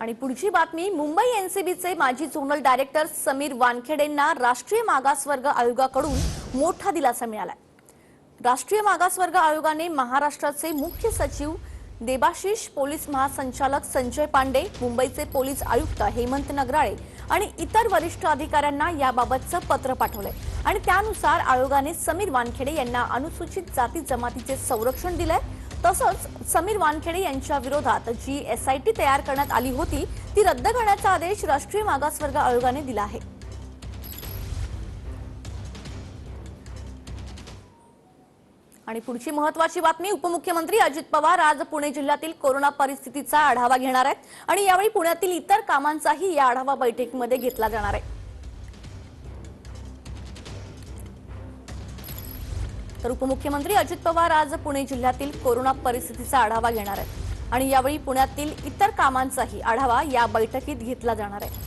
आणि पुढची बातमी मुंबई एनसीबीचे माजी झोनल डायरेक्टर समीर वानखेडेंना राष्ट्रीय मागासवर्ग आयोगाकडून मोठा दिलासा मिळालाय. राष्ट्रीय मागासवर्ग आयोगाने महाराष्ट्राचे मुख्य सचिव देबाशिष पोलीस महासंचालक संजय पांडे मुंबईचे पोलीस आयुक्त हेमंत नगराळे आणि इतर वरिष्ठ अधिकाऱ्यांना याबाबतचं पत्र पाठवलंय. आणि त्यानुसार आयोगाने समीर वानखेडे यांना अनुसूचित जाती जमातीचे संरक्षण दिलंय. तसंच समीर वानखेडे यांच्या विरोधात जी एसआयटी तयार करण्यात आली होती ती रद्द करण्याचा आदेश राष्ट्रीय मागासवर्ग आयोगाने दिला आहे. आणि पुढची महत्वाची बातमी उपमुख्यमंत्री अजित पवार आज पुणे जिल्ह्यातील कोरोना परिस्थितीचा आढावा घेणार आहेत. आणि यावेळी पुण्यातील इतर कामांचाही या आढावा बैठकीमध्ये घेतला जाणार आहे. तर उपमुख्यमंत्री अजित पवार आज पुणे जिल्ह्यातील कोरोना परिस्थितीचा आढावा घेणार आहेत. आणि यावेळी पुण्यातील इतर कामांचाही आढावा या बैठकीत घेतला जाणार आहे.